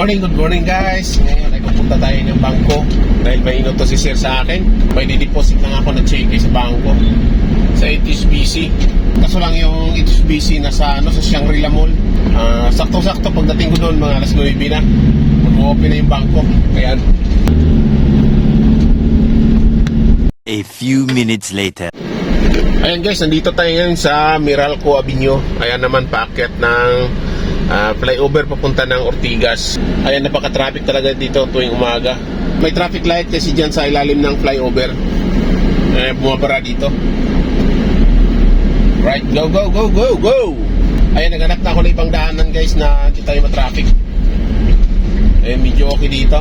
morning, good morning guys. Ngayon ay pupunta tayo ng bangko dahil may inuto si sir sa akin. May dideposit na ako na cheque sa bangko sa HSBC. Kaso lang yung HSBC nasa ano sa Shangri-La Mall. Ah, sakto-sakto pagdating ko doon mga alas 9 na. Mag-open na yung bangko. Kaya A few minutes later. Ayan guys, nandito tayo ngayon sa Meralco Avenue. Ayan naman paakyat ng ah, flyover papunta ng Ortigas. Ayan, napaka-traffic talaga dito tuwing umaga. May traffic light kasi dyan sa ilalim ng flyover. Eh, bumabara dito. Right, go, go, go, go, go! Ayan, naghanap na ako ng ibang daanan guys na hindi tayo matraffic. Eh, medyo okay dito.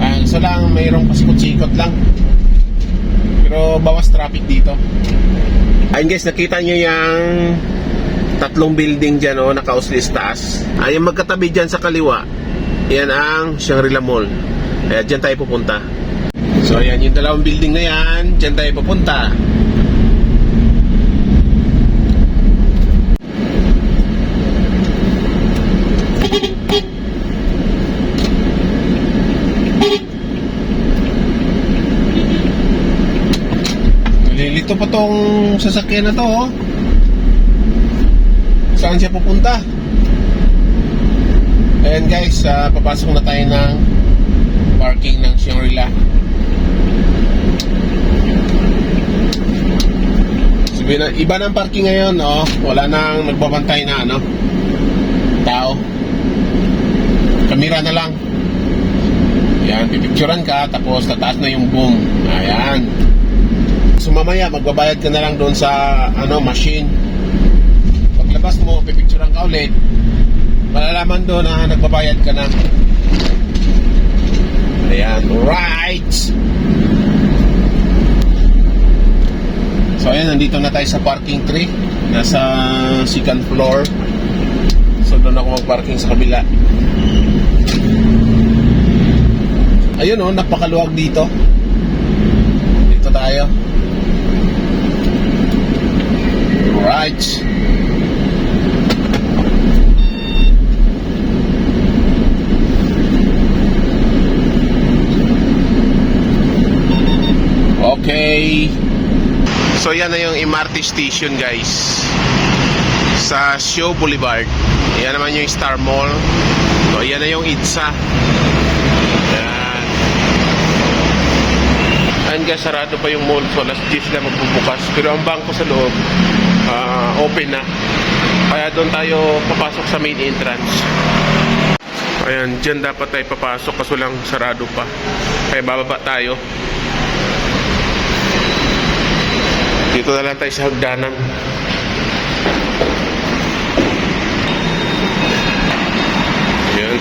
Ang isa lang, mayroong pasikot-sikot lang. Pero bawas traffic dito. Ayun guys, nakita nyo yung tatlong building dyan, oh, nakauslis taas. Ay, yung magkatabi dyan sa kaliwa, yan ang Shangri-La Mall. Kaya dyan tayo pupunta. So, ayan, yung dalawang building na yan, dyan tayo pupunta. Pa tong sasakyan na to, oh. Saan siya pupunta? Ayan guys, ah, papasok na tayo ng parking ng Shangri-La. Na, iba ng parking ngayon, oh. Wala nang nagbabantay na, ano, tao. Kamera na lang. Yan, pipicturan ka, tapos tataas na yung boom. Ayan. Mamaya magbabayad ka na lang doon sa ano machine. Paglabas mo, pipicturean ka ulit. Malalaman doon na nagbabayad ka na. Ayan, right. So ayan, nandito na tayo sa parking 3. Nasa second floor. So doon ako mag-parking sa kabila. Ayun oh, napakaluwag. Dito tayo. Right. Okay. So yan na yung MRT station guys. Sa Show Boulevard. Yan naman yung Star Mall. So yan na yung ITSA. Yan. Guys, sarado pa yung mall. So alas 10 na magbubukas. Pero ang bangko sa loob, ah, open na. Kaya doon tayo papasok sa main entrance. Ayan, dyan dapat tayo papasok kaso lang sarado pa. Kaya bababa tayo. Dito na lang tayo sa hagdanan. Ayan.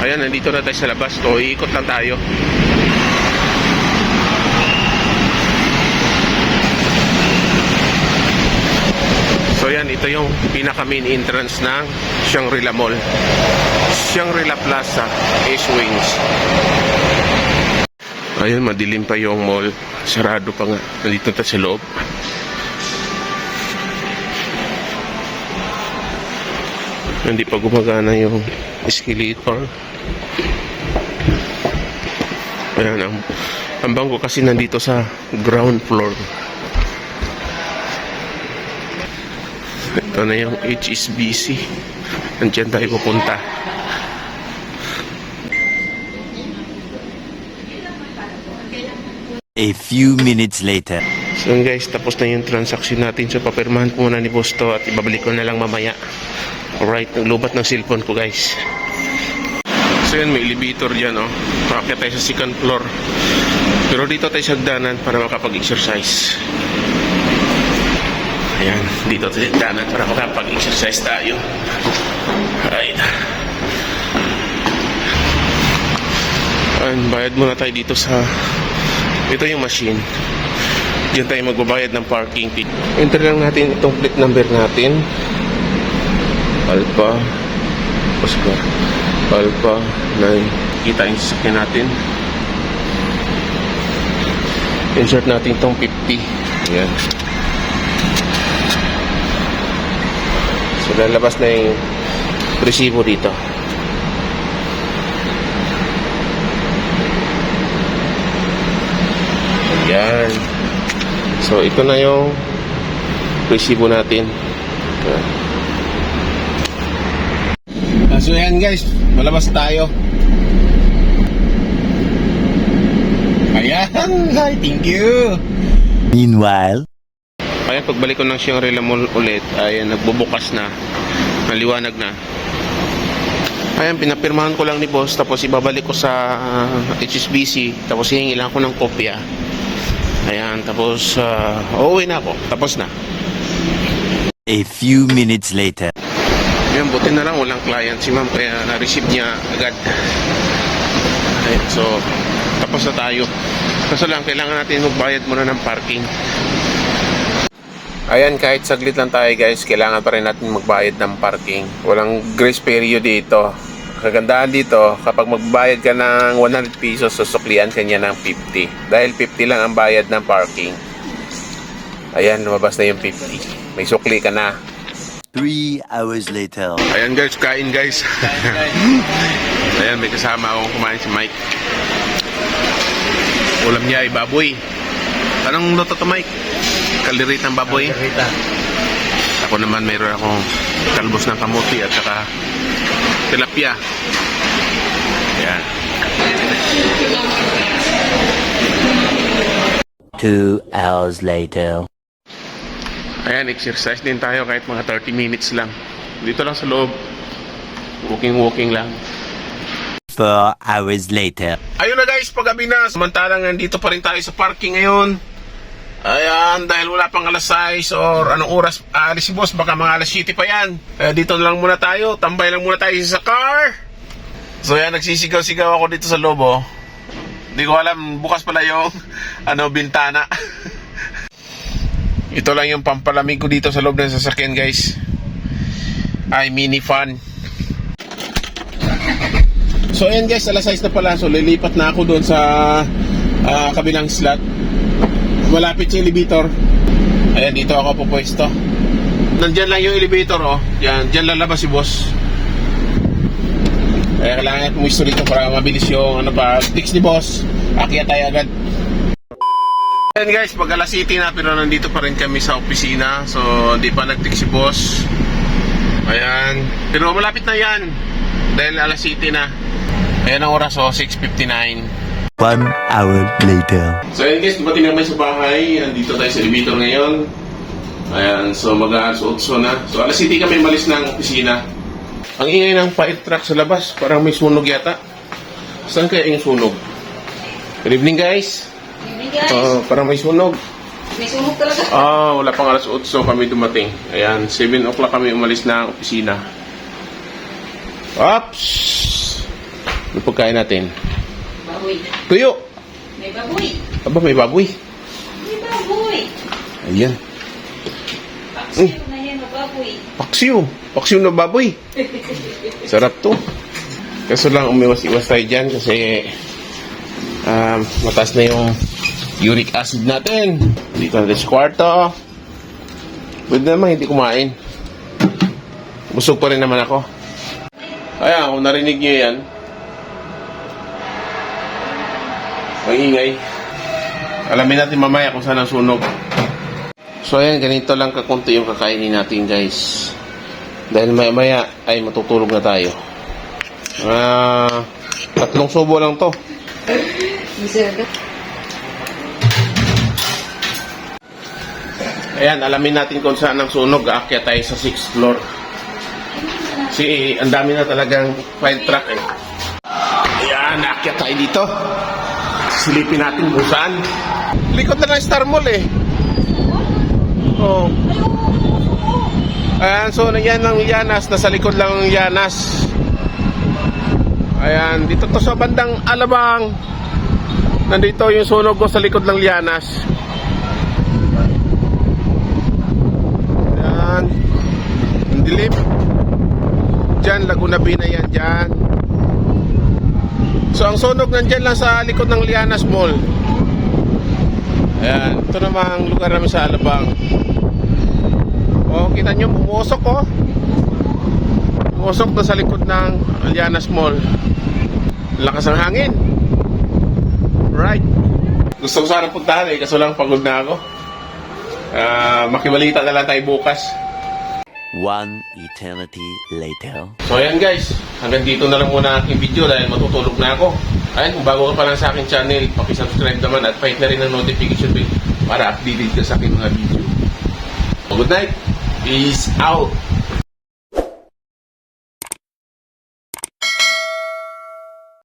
Ayan, nandito na tayo sa labas. So, iikot lang tayo. Yan, ito yung pinaka main entrance ng Shangri-La Mall. Shangri-La Plaza, East Wings. Ayun, madilim pa yung mall. Sarado pa nga. Nandito tayo sa loob. Hindi pa gumagana yung escalator. Ayan, ang, ang bangko kasi nandito sa ground floor. Ito na yung HSBC. Nandiyan tayo pupunta. A few minutes later. So guys, tapos na yung transaction natin. So papirmahan ko muna ni Boss to at ibabalik ko na lang mamaya. Alright, lubat ng cellphone ko guys. So yun, may elevator dyan oh. Makakit tayo sa second floor. Pero dito tayo sa hagdanan para makapag-exercise. Ayan, dito tayo hagdanan para makapag-exercise tayo. Alright. Ayan, bayad muna tayo dito sa ito yung machine. Diyan tayo magbabayad ng parking fee. Enter lang natin itong plate number natin. Alpha Oscar Alpha 9 Kita yung sasakyan natin. Insert natin itong 50. Ayan. So lalabas na yung resibo dito. Ayan. So ito na yung resibo natin. Ah, So yan guys, malabas tayo. Ayan, thank you. Meanwhile, Kaya pagbalik ko ng Shangri-La Mall ulit, ayan, nagbubukas na. Naliwanag na. Ayan, pinapirmahan ko lang ni boss, tapos ibabalik ko sa ah, HSBC, tapos hihingi lang ako ng kopya. Ayan, tapos uh, uuwi na ako. Tapos na. a few minutes later. Ayan, buti na lang walang client si ma'am, kaya na-receive niya agad. Ayan, so, tapos na tayo. Kaso lang, kailangan natin magbayad muna ng parking. Ayan, kahit saglit lang tayo guys, kailangan pa rin natin magbayad ng parking. Walang grace period dito. Kagandahan dito, kapag magbayad ka ng 100 pesos, susuklian ka niya ng 50. Dahil 50 lang ang bayad ng parking. Ayan, lumabas na yung 50. May sukli ka na. Three hours later. Ayan guys, kain guys. Ayan, may kasama akong kumain si Mike. Ulam niya ay baboy. Anong luto to Mike? Kalirit ng baboy? Rita. Ako naman mayroon akong talbos ng kamuti at saka tilapia. Ayan. Two hours later. Ayan, exercise din tayo kahit mga 30 minutes lang. Dito lang sa loob. Walking-walking lang. Four hours later. Ayun na guys, paggabi na. Samantalang nandito pa rin tayo sa parking ngayon. Ayan, dahil wala pang alas 6 or anong oras aalis si boss, baka mga alas 7 pa yan. Kaya dito na lang muna tayo, tambay lang muna tayo sa car. So yan, nagsisigaw-sigaw ako dito sa loob oh. Hindi ko alam, bukas pala yung ano, bintana. Ito lang yung pampalamig ko dito sa loob ng sasakyan guys. Ay, mini fan. So ayan guys, alas 6 na pala. So lilipat na ako doon sa ah, kabilang slot. Malapit sa elevator. Ayan, dito ako pupwesto. Nandyan lang yung elevator, oh. Yan, dyan lalabas si boss. Kaya kailangan pumisto dito para mabilis yung ano pa, fix ni boss. Akyat tayo agad. Ayan guys, pag alas city na pero nandito pa rin kami sa opisina. So, hindi pa nag si boss. Ayan. Pero malapit na yan. Dahil alas city na. Ayan ang oras, oh, 6.59. One hour later. So ayun guys, dumating na kami sa bahay. Nandito tayo sa elevator ngayon. Ayan, so mag-aalas 8 na. So alas 7 kami malis ng opisina. Ang ingay ng fire truck sa labas. Parang may sunog yata. Saan kaya yung sunog? Good evening guys. Evening guys. Oh, parang may sunog. May sumog talaga. Ah, wala pang alas 8 kami dumating. Ayan, 7 o'clock kami umalis ng opisina. Ops! Ano pagkain natin? Baboy. Tuyo! May baboy. Aba, may baboy. May baboy. Ayan. Paksiw na yan baboy. Paksiw. Paksiw na baboy. Sarap to. Kaso lang umiwas-iwas tayo dyan kasi um, mataas na yung uric acid natin. Dito natin sa kwarto. Pwede naman hindi kumain. Busog pa rin naman ako. Kaya kung narinig nyo yan, maingay. Alamin natin mamaya kung saan ang sunog. So ayan, ganito lang kakunti yung kakainin natin guys. Dahil maya maya ay matutulog na tayo. Ah, tatlong subo lang to. Ayan, alamin natin kung saan ang sunog. Aakyat tayo sa 6th floor. Kasi ang dami na talagang fire truck eh. Ayan, aakyat tayo dito. Silipin natin kung saan. Likod na ng Star Mall eh. Oh. Ayan, so yan ang Yanas. Nasa likod lang ang Yanas. Ayan, dito to sa bandang Alabang. Nandito yung sunog ko sa likod ng Lianas. Yan. Ang dilim. Diyan, Laguna Bina yan dyan. So, ang sunog nandyan lang sa likod ng Lianas Mall. Ayan. Ito namang lugar namin sa Alabang. Oh, kita nyo, bumusok oh. usok na sa likod ng Alianas Mall. Lakas ng hangin. Right. Gusto ko sana puntahan eh, kaso lang pagod na ako. Ah, makibalita na lang tayo bukas. One eternity later. So ayan guys, hanggang dito na lang muna aking video dahil matutulog na ako. Ayan, kung bago ka pa lang sa aking channel, pakisubscribe naman at pahit na rin ang notification bell para updated ka sa aking mga video. Good night. Peace out.